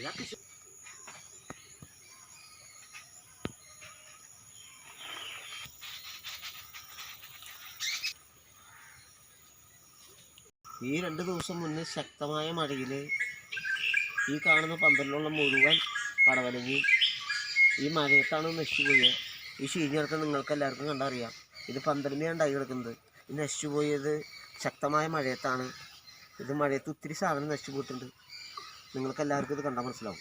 ഈ രണ്ട് ദിവസം മുന്നേ ശക്തമായ മഴയിൽ ഈ കാണുന്ന പന്തലിലുള്ള മുഴുവൻ പടവലങ്ങി ഈ മഴയത്താണ് നശിച്ചുപോയത് ഈ ചീഞ്ഞിടത്ത് നിങ്ങൾക്ക് എല്ലാവർക്കും കണ്ടറിയാം. ഇത് പന്തലിനെയാണ് ഉണ്ടായി കിടക്കുന്നത്. ഇത് നശിച്ചുപോയത് ശക്തമായ മഴയത്താണ്. ഇത് മഴയത്ത് ഒത്തിരി സാധനം നശിച്ചു പോയിട്ടുണ്ട്. നിങ്ങൾക്ക് എല്ലാവർക്കും ഇത് കണ്ടാൽ മനസ്സിലാവും.